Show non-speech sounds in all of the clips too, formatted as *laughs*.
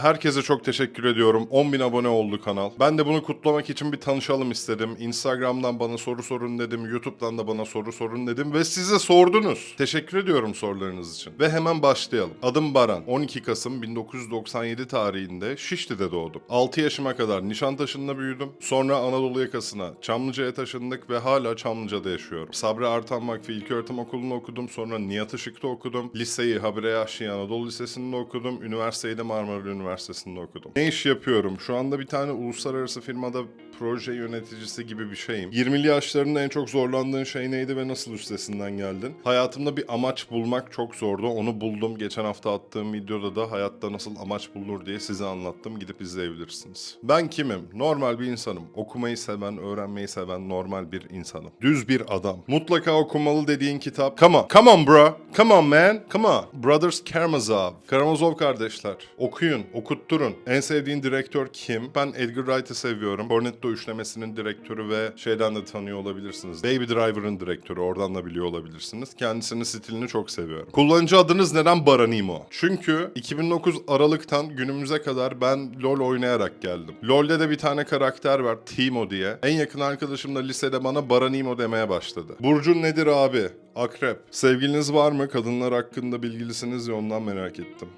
Herkese çok teşekkür ediyorum. 10.000 abone oldu kanal. Ben de bunu kutlamak için bir tanışalım istedim. Instagram'dan bana soru sorun dedim. YouTube'dan da bana soru sorun dedim. Ve size sordunuz. Teşekkür ediyorum sorularınız için. Ve hemen başlayalım. Adım Baran. 12 Kasım 1997 tarihinde Şişli'de doğdum. 6 yaşıma kadar Nişantaşı'nda büyüdüm. Sonra Anadolu yakasına Çamlıca'ya taşındık ve hala Çamlıca'da yaşıyorum. Sabri Artan Vakfı İlköğretim Okulu'nu okudum. Sonra Nihat Işık'ta okudum. Liseyi Habire Yahşi Anadolu Lisesi'nde okudum. Üniversiteyi de Marmara Üniversitesi'nde okudum. Ne iş yapıyorum? Şu anda bir tane uluslararası firmada proje yöneticisi gibi bir şeyim. 20'li yaşlarında en çok zorlandığın şey neydi ve nasıl üstesinden geldin? Hayatımda bir amaç bulmak çok zordu. Onu buldum. Geçen hafta attığım videoda da hayatta nasıl amaç bulunur diye size anlattım. Gidip izleyebilirsiniz. Ben kimim? Normal bir insanım. Okumayı seven, öğrenmeyi seven normal bir insanım. Düz bir adam. Mutlaka okumalı dediğin kitap. Come on, come on bro. Come on man. Come on. Brothers Karamazov. Karamazov kardeşler. Okuyun, okutturun. En sevdiğin direktör kim? Ben Edgar Wright'ı seviyorum. Cornetto üçlemesinin direktörü ve şeyden de tanıyor olabilirsiniz. Baby Driver'ın direktörü. Oradan da biliyor olabilirsiniz. Kendisinin stilini çok seviyorum. Kullanıcı adınız neden Baranimo? Çünkü 2009 Aralık'tan günümüze kadar ben LoL oynayarak geldim. LoL'de de bir tane karakter var Timo diye. En yakın arkadaşım da lisede bana Baranimo demeye başladı. Burcun nedir abi? Akrep. Sevgiliniz var mı? Kadınlar hakkında bilgilisiniz ya ondan merak ettim.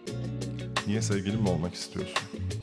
Niye sevgilim olmak istiyorsun?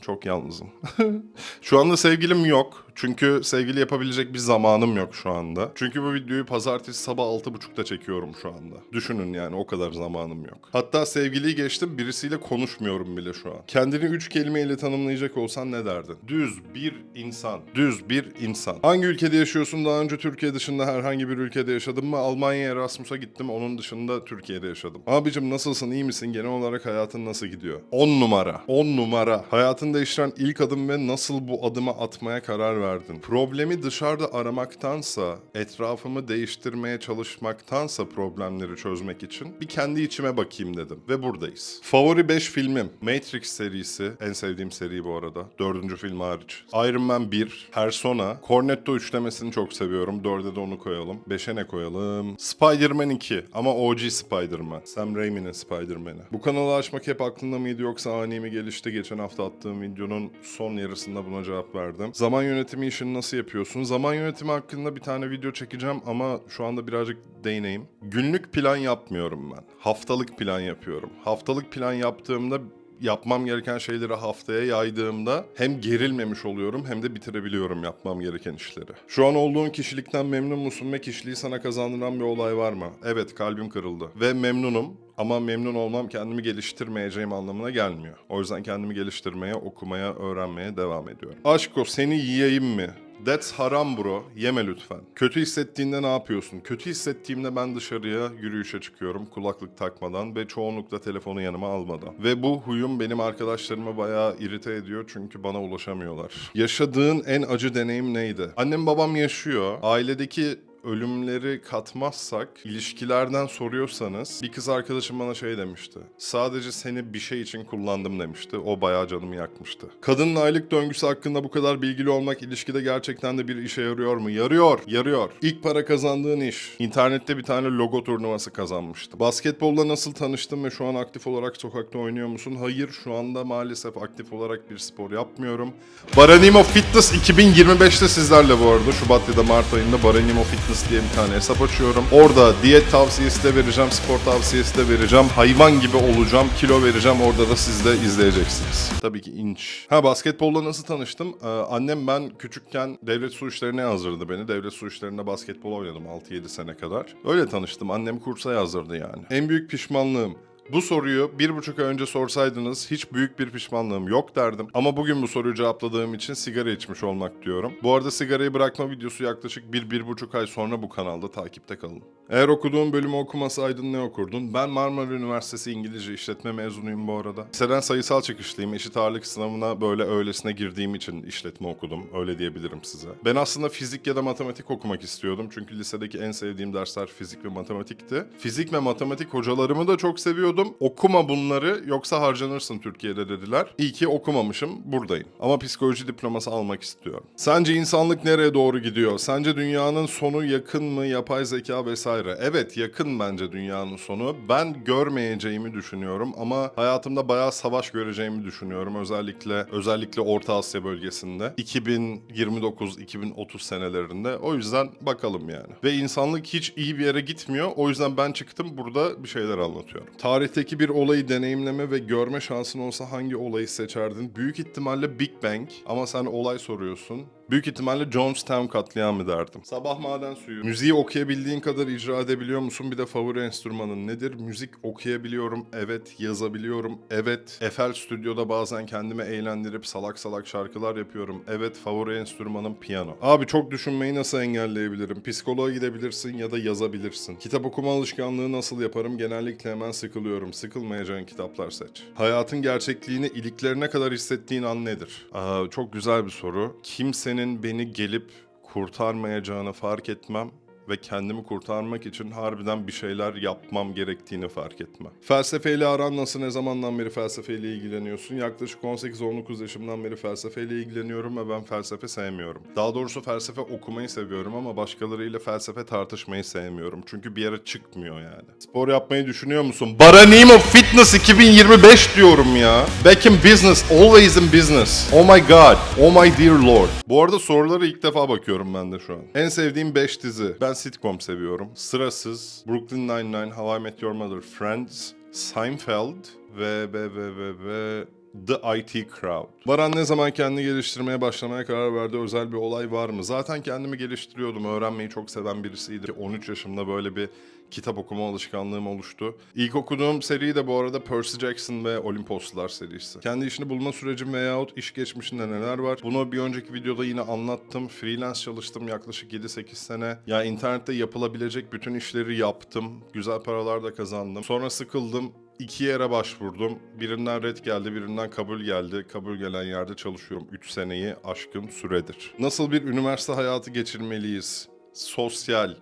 Çok yalnızım. *laughs* şu anda sevgilim yok. Çünkü sevgili yapabilecek bir zamanım yok şu anda. Çünkü bu videoyu pazartesi sabah 6.30'da çekiyorum şu anda. Düşünün yani o kadar zamanım yok. Hatta sevgiliyi geçtim birisiyle konuşmuyorum bile şu an. Kendini üç kelimeyle tanımlayacak olsan ne derdin? Düz bir insan. Düz bir insan. Hangi ülkede yaşıyorsun? Daha önce Türkiye dışında herhangi bir ülkede yaşadın mı? Almanya'ya Erasmus'a gittim. Onun dışında Türkiye'de yaşadım. Abicim nasılsın? iyi misin? Genel olarak hayatın nasıl gidiyor? 10 numara. 10 numara. Hayatını değiştiren ilk adım ve nasıl bu adımı atmaya karar verdin? Problemi dışarıda aramaktansa, etrafımı değiştirmeye çalışmaktansa problemleri çözmek için bir kendi içime bakayım dedim. Ve buradayız. Favori 5 filmim. Matrix serisi. En sevdiğim seri bu arada. Dördüncü film hariç. Iron Man 1. Persona. Cornetto üçlemesini çok seviyorum. Dörde de onu koyalım. Beşe ne koyalım? Spider-Man 2. Ama OG Spider-Man. Sam Raimi'nin Spider-Man'i. Bu kanalı açmak hep aklında mıydı yoksa ani mi gelişti? Geçen hafta attığım videonun son yarısında buna cevap verdim. Zaman yönetimi işini nasıl yapıyorsun? Zaman yönetimi hakkında bir tane video çekeceğim ama şu anda birazcık değineyim. Günlük plan yapmıyorum ben. Haftalık plan yapıyorum. Haftalık plan yaptığımda yapmam gereken şeyleri haftaya yaydığımda hem gerilmemiş oluyorum hem de bitirebiliyorum yapmam gereken işleri. Şu an olduğun kişilikten memnun musun ve kişiliği sana kazandıran bir olay var mı? Evet kalbim kırıldı ve memnunum ama memnun olmam kendimi geliştirmeyeceğim anlamına gelmiyor. O yüzden kendimi geliştirmeye, okumaya, öğrenmeye devam ediyorum. Aşko seni yiyeyim mi? That's haram bro. Yeme lütfen. Kötü hissettiğinde ne yapıyorsun? Kötü hissettiğimde ben dışarıya yürüyüşe çıkıyorum kulaklık takmadan ve çoğunlukla telefonu yanıma almadan. Ve bu huyum benim arkadaşlarımı bayağı irite ediyor çünkü bana ulaşamıyorlar. Yaşadığın en acı deneyim neydi? Annem babam yaşıyor. Ailedeki ölümleri katmazsak, ilişkilerden soruyorsanız bir kız arkadaşım bana şey demişti. Sadece seni bir şey için kullandım demişti. O bayağı canımı yakmıştı. Kadının aylık döngüsü hakkında bu kadar bilgili olmak ilişkide gerçekten de bir işe yarıyor mu? Yarıyor, yarıyor. İlk para kazandığın iş. İnternette bir tane logo turnuvası kazanmıştım. Basketbolla nasıl tanıştın ve şu an aktif olarak sokakta oynuyor musun? Hayır, şu anda maalesef aktif olarak bir spor yapmıyorum. Baranimo Fitness 2025'te sizlerle bu arada. Şubat ya da Mart ayında Baranimo Fitness diye bir tane hesap açıyorum. Orada diyet tavsiyesi de vereceğim, spor tavsiyesi de vereceğim. Hayvan gibi olacağım, kilo vereceğim. Orada da siz de izleyeceksiniz. Tabii ki inç. Ha basketbolla nasıl tanıştım? Ee, annem ben küçükken devlet su işlerine yazdırdı beni. Devlet su işlerinde basketbol oynadım 6-7 sene kadar. Öyle tanıştım. Annem kursa yazdırdı yani. En büyük pişmanlığım. Bu soruyu bir buçuk ay önce sorsaydınız hiç büyük bir pişmanlığım yok derdim. Ama bugün bu soruyu cevapladığım için sigara içmiş olmak diyorum. Bu arada sigarayı bırakma videosu yaklaşık bir, bir buçuk ay sonra bu kanalda takipte kalın. Eğer okuduğun bölümü okumasaydın ne okurdun? Ben Marmara Üniversitesi İngilizce işletme mezunuyum bu arada. Liseden sayısal çıkışlıyım. Eşit ağırlık sınavına böyle öylesine girdiğim için işletme okudum. Öyle diyebilirim size. Ben aslında fizik ya da matematik okumak istiyordum. Çünkü lisedeki en sevdiğim dersler fizik ve matematikti. Fizik ve matematik hocalarımı da çok seviyordum. İstiyordum. Okuma bunları yoksa harcanırsın Türkiye'de dediler. İyi ki okumamışım. Buradayım. Ama psikoloji diploması almak istiyorum. Sence insanlık nereye doğru gidiyor? Sence dünyanın sonu yakın mı? Yapay zeka vesaire. Evet yakın bence dünyanın sonu. Ben görmeyeceğimi düşünüyorum ama hayatımda bayağı savaş göreceğimi düşünüyorum. Özellikle özellikle Orta Asya bölgesinde. 2029-2030 senelerinde. O yüzden bakalım yani. Ve insanlık hiç iyi bir yere gitmiyor. O yüzden ben çıktım burada bir şeyler anlatıyorum. Tarihteki bir olayı deneyimleme ve görme şansın olsa hangi olayı seçerdin? Büyük ihtimalle Big Bang ama sen olay soruyorsun. Büyük ihtimalle Jonestown katliamı derdim. Sabah maden suyu. Müziği okuyabildiğin kadar icra edebiliyor musun? Bir de favori enstrümanın nedir? Müzik okuyabiliyorum. Evet. Yazabiliyorum. Evet. Eiffel Stüdyo'da bazen kendimi eğlendirip salak salak şarkılar yapıyorum. Evet. Favori enstrümanım piyano. Abi çok düşünmeyi nasıl engelleyebilirim? Psikoloğa gidebilirsin ya da yazabilirsin. Kitap okuma alışkanlığı nasıl yaparım? Genellikle hemen sıkılıyorum. Sıkılmayacağın kitaplar seç. Hayatın gerçekliğini iliklerine kadar hissettiğin an nedir? Aa, çok güzel bir soru. Kimsenin beni gelip kurtarmayacağını fark etmem ve kendimi kurtarmak için harbiden bir şeyler yapmam gerektiğini fark etme. Felsefeyle aran nasıl? Ne zamandan beri felsefeyle ilgileniyorsun? Yaklaşık 18-19 yaşımdan beri felsefeyle ilgileniyorum ve ben felsefe sevmiyorum. Daha doğrusu felsefe okumayı seviyorum ama başkalarıyla felsefe tartışmayı sevmiyorum. Çünkü bir yere çıkmıyor yani. Spor yapmayı düşünüyor musun? Baranimo Fitness 2025 diyorum ya. Back in business, always in business. Oh my god, oh my dear lord. Bu arada soruları ilk defa bakıyorum ben de şu an. En sevdiğim 5 dizi. Ben sitcom seviyorum. Sırasız, Brooklyn Nine-Nine, How I Met Your Mother, Friends, Seinfeld ve ve ve ve ve The IT Crowd. Baran ne zaman kendini geliştirmeye başlamaya karar verdi? Özel bir olay var mı? Zaten kendimi geliştiriyordum. Öğrenmeyi çok seven birisiydi. 13 yaşımda böyle bir kitap okuma alışkanlığım oluştu. İlk okuduğum seri de bu arada Percy Jackson ve Olimposlular serisi. Kendi işini bulma sürecim veyahut iş geçmişinde neler var? Bunu bir önceki videoda yine anlattım. Freelance çalıştım yaklaşık 7-8 sene. Ya internette yapılabilecek bütün işleri yaptım. Güzel paralar da kazandım. Sonra sıkıldım. İki yere başvurdum. Birinden red geldi, birinden kabul geldi. Kabul gelen yerde çalışıyorum. 3 seneyi aşkın süredir. Nasıl bir üniversite hayatı geçirmeliyiz? Sosyal,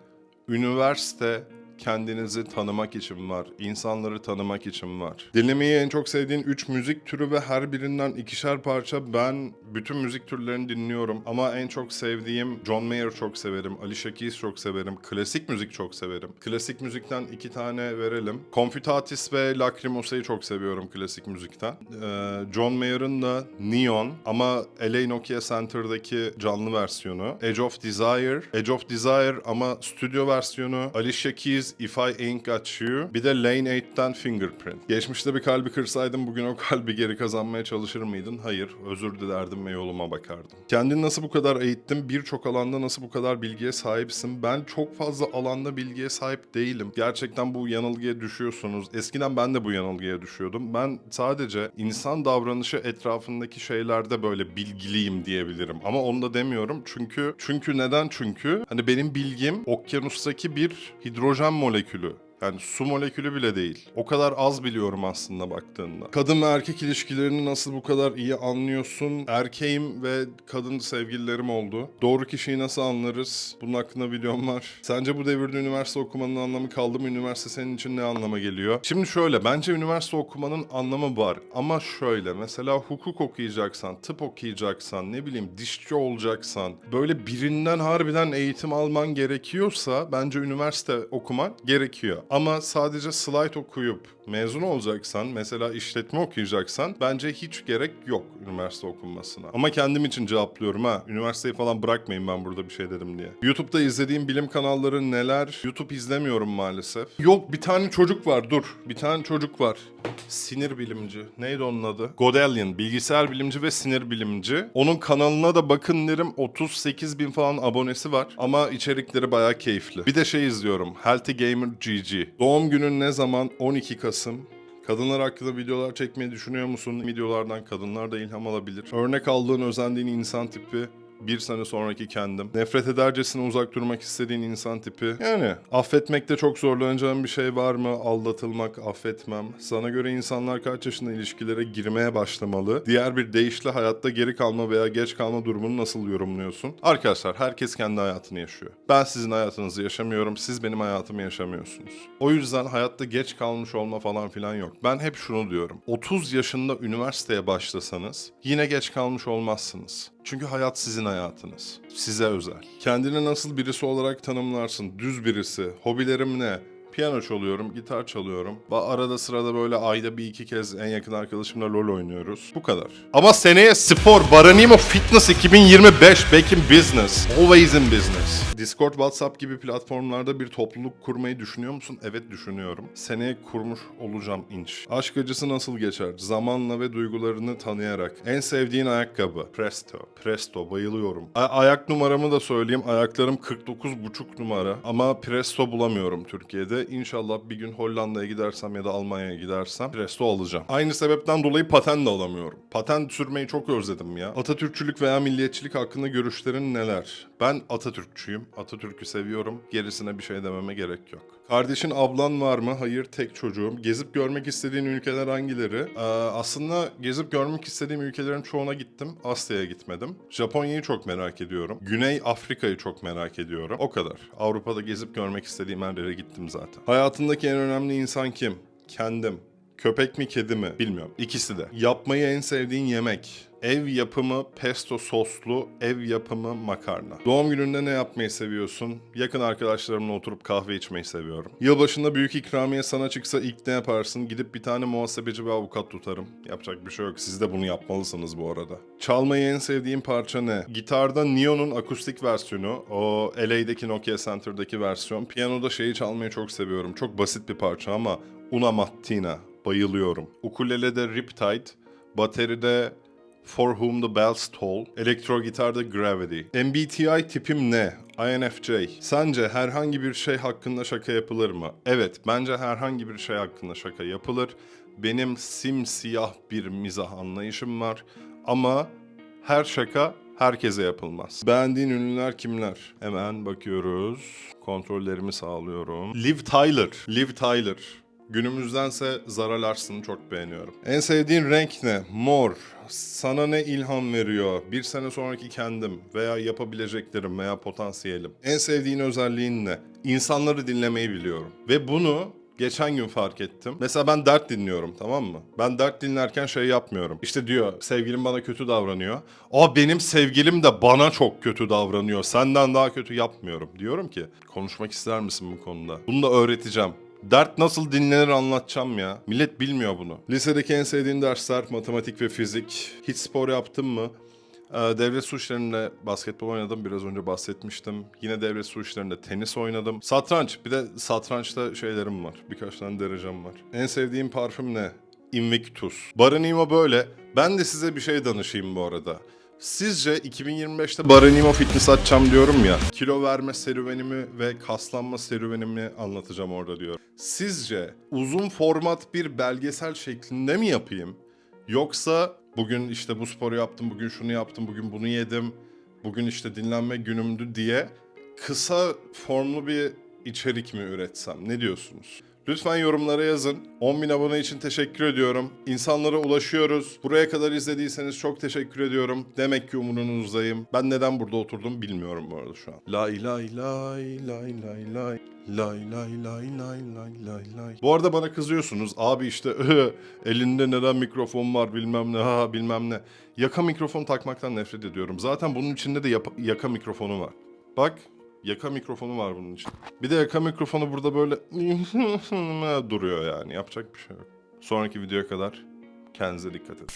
üniversite kendinizi tanımak için var. insanları tanımak için var. Dinlemeyi en çok sevdiğin 3 müzik türü ve her birinden ikişer parça. Ben bütün müzik türlerini dinliyorum ama en çok sevdiğim John Mayer çok severim. Alicia Keys çok severim. Klasik müzik çok severim. Klasik müzikten iki tane verelim. Confutatis ve Lacrimosa'yı çok seviyorum klasik müzikten. Ee, John Mayer'ın da Neon ama LA Nokia Center'daki canlı versiyonu. Edge of Desire. Edge of Desire ama stüdyo versiyonu. Alicia Keys If I Ain't Got You. Bir de Lane 8'ten Fingerprint. Geçmişte bir kalbi kırsaydın bugün o kalbi geri kazanmaya çalışır mıydın? Hayır. Özür dilerdim ve yoluma bakardım. Kendini nasıl bu kadar eğittin? Birçok alanda nasıl bu kadar bilgiye sahipsin? Ben çok fazla alanda bilgiye sahip değilim. Gerçekten bu yanılgıya düşüyorsunuz. Eskiden ben de bu yanılgıya düşüyordum. Ben sadece insan davranışı etrafındaki şeylerde böyle bilgiliyim diyebilirim. Ama onu da demiyorum. Çünkü çünkü neden çünkü? Hani benim bilgim okyanustaki bir hidrojen molekülü. Yani su molekülü bile değil. O kadar az biliyorum aslında baktığında. Kadın ve erkek ilişkilerini nasıl bu kadar iyi anlıyorsun? Erkeğim ve kadın sevgililerim oldu. Doğru kişiyi nasıl anlarız? Bunun hakkında videom var. Sence bu devirde üniversite okumanın anlamı kaldı mı? Üniversite senin için ne anlama geliyor? Şimdi şöyle, bence üniversite okumanın anlamı var. Ama şöyle, mesela hukuk okuyacaksan, tıp okuyacaksan, ne bileyim dişçi olacaksan, böyle birinden harbiden eğitim alman gerekiyorsa bence üniversite okumak gerekiyor. Ama sadece slide okuyup mezun olacaksan, mesela işletme okuyacaksan bence hiç gerek yok üniversite okunmasına. Ama kendim için cevaplıyorum ha. Üniversiteyi falan bırakmayın ben burada bir şey dedim diye. YouTube'da izlediğim bilim kanalları neler? YouTube izlemiyorum maalesef. Yok bir tane çocuk var dur. Bir tane çocuk var. Sinir bilimci. Neydi onun adı? Godelian. Bilgisayar bilimci ve sinir bilimci. Onun kanalına da bakın derim 38 bin falan abonesi var. Ama içerikleri bayağı keyifli. Bir de şey izliyorum. Healthy Gamer GG. Doğum günün ne zaman? 12 Kasım. Kadınlar hakkında videolar çekmeyi düşünüyor musun? Videolardan kadınlar da ilham alabilir. Örnek aldığın, özendiğin insan tipi bir sene sonraki kendim. Nefret edercesine uzak durmak istediğin insan tipi. Yani affetmekte çok zorlanacağım bir şey var mı? Aldatılmak, affetmem. Sana göre insanlar kaç yaşında ilişkilere girmeye başlamalı? Diğer bir deyişle hayatta geri kalma veya geç kalma durumunu nasıl yorumluyorsun? Arkadaşlar herkes kendi hayatını yaşıyor. Ben sizin hayatınızı yaşamıyorum, siz benim hayatımı yaşamıyorsunuz. O yüzden hayatta geç kalmış olma falan filan yok. Ben hep şunu diyorum. 30 yaşında üniversiteye başlasanız yine geç kalmış olmazsınız. Çünkü hayat sizin hayatınız. Size özel. Kendini nasıl birisi olarak tanımlarsın? Düz birisi. Hobilerim ne? Piyano çalıyorum, gitar çalıyorum. Arada sırada böyle ayda bir iki kez en yakın arkadaşımla LoL oynuyoruz. Bu kadar. Ama seneye spor, Baranimo Fitness 2025, back in business. Always in business. Discord, WhatsApp gibi platformlarda bir topluluk kurmayı düşünüyor musun? Evet düşünüyorum. Seneye kurmuş olacağım inç. Aşk acısı nasıl geçer? Zamanla ve duygularını tanıyarak. En sevdiğin ayakkabı? Presto. Presto bayılıyorum. A- ayak numaramı da söyleyeyim. Ayaklarım 49,5 numara. Ama Presto bulamıyorum Türkiye'de. İnşallah bir gün Hollanda'ya gidersem ya da Almanya'ya gidersem Presto alacağım. Aynı sebepten dolayı paten de alamıyorum. Paten sürmeyi çok özledim ya. Atatürkçülük veya milliyetçilik hakkında görüşlerin neler? Ben Atatürkçüyüm. Atatürk'ü seviyorum. Gerisine bir şey dememe gerek yok. Kardeşin ablan var mı? Hayır tek çocuğum. Gezip görmek istediğin ülkeler hangileri? Ee, aslında gezip görmek istediğim ülkelerin çoğuna gittim. Asya'ya gitmedim. Japonya'yı çok merak ediyorum. Güney Afrika'yı çok merak ediyorum. O kadar. Avrupa'da gezip görmek istediğim her yere gittim zaten. Hayatındaki en önemli insan kim? Kendim. Köpek mi kedi mi? Bilmiyorum. İkisi de. Yapmayı en sevdiğin yemek. Ev yapımı pesto soslu, ev yapımı makarna. Doğum gününde ne yapmayı seviyorsun? Yakın arkadaşlarımla oturup kahve içmeyi seviyorum. Yılbaşında büyük ikramiye sana çıksa ilk ne yaparsın? Gidip bir tane muhasebeci ve avukat tutarım. Yapacak bir şey yok. Siz de bunu yapmalısınız bu arada. Çalmayı en sevdiğin parça ne? Gitarda Neo'nun akustik versiyonu. O LA'deki Nokia Center'daki versiyon. Piyanoda şeyi çalmayı çok seviyorum. Çok basit bir parça ama Una Mattina. Bayılıyorum. Ukulelede Riptide. Bateride For Whom the Bells Toll, elektro gitarda Gravity. MBTI tipim ne? INFJ. Sence herhangi bir şey hakkında şaka yapılır mı? Evet, bence herhangi bir şey hakkında şaka yapılır. Benim simsiyah bir mizah anlayışım var. Ama her şaka herkese yapılmaz. Beğendiğin ünlüler kimler? Hemen bakıyoruz. Kontrollerimi sağlıyorum. Liv Tyler. Liv Tyler. Günümüzdense Zara Larson'ı çok beğeniyorum. En sevdiğin renk ne? Mor. Sana ne ilham veriyor? Bir sene sonraki kendim veya yapabileceklerim veya potansiyelim. En sevdiğin özelliğin ne? İnsanları dinlemeyi biliyorum. Ve bunu geçen gün fark ettim. Mesela ben dert dinliyorum tamam mı? Ben dert dinlerken şey yapmıyorum. İşte diyor sevgilim bana kötü davranıyor. Aa benim sevgilim de bana çok kötü davranıyor. Senden daha kötü yapmıyorum. Diyorum ki konuşmak ister misin bu konuda? Bunu da öğreteceğim. Dert nasıl dinlenir anlatacağım ya. Millet bilmiyor bunu. Lisedeki en sevdiğin dersler matematik ve fizik. Hiç spor yaptın mı? Ee, Devlet su basketbol oynadım. Biraz önce bahsetmiştim. Yine devlet su işlerinde tenis oynadım. Satranç. Bir de satrançta şeylerim var. Birkaç tane derecem var. En sevdiğim parfüm ne? Invictus. Baranimo böyle. Ben de size bir şey danışayım bu arada. Sizce 2025'te Baranimo Fitness açacağım diyorum ya. Kilo verme serüvenimi ve kaslanma serüvenimi anlatacağım orada diyor. Sizce uzun format bir belgesel şeklinde mi yapayım? Yoksa bugün işte bu sporu yaptım, bugün şunu yaptım, bugün bunu yedim, bugün işte dinlenme günümdü diye kısa formlu bir içerik mi üretsem? Ne diyorsunuz? Lütfen yorumlara yazın. 10.000 abone için teşekkür ediyorum. İnsanlara ulaşıyoruz. Buraya kadar izlediyseniz çok teşekkür ediyorum. Demek ki umurunuzdayım. Ben neden burada oturdum bilmiyorum bu arada şu an. Lay lay lay lay lay lay. Lay lay lay lay lay lay lay. Bu arada bana kızıyorsunuz. Abi işte *laughs* elinde neden mikrofon var bilmem ne *laughs* ha bilmem ne. Yaka mikrofon takmaktan nefret ediyorum. Zaten bunun içinde de yaka mikrofonu var. Bak Yaka mikrofonu var bunun için. Bir de yaka mikrofonu burada böyle *laughs* duruyor yani. Yapacak bir şey yok. Sonraki videoya kadar kendinize dikkat edin.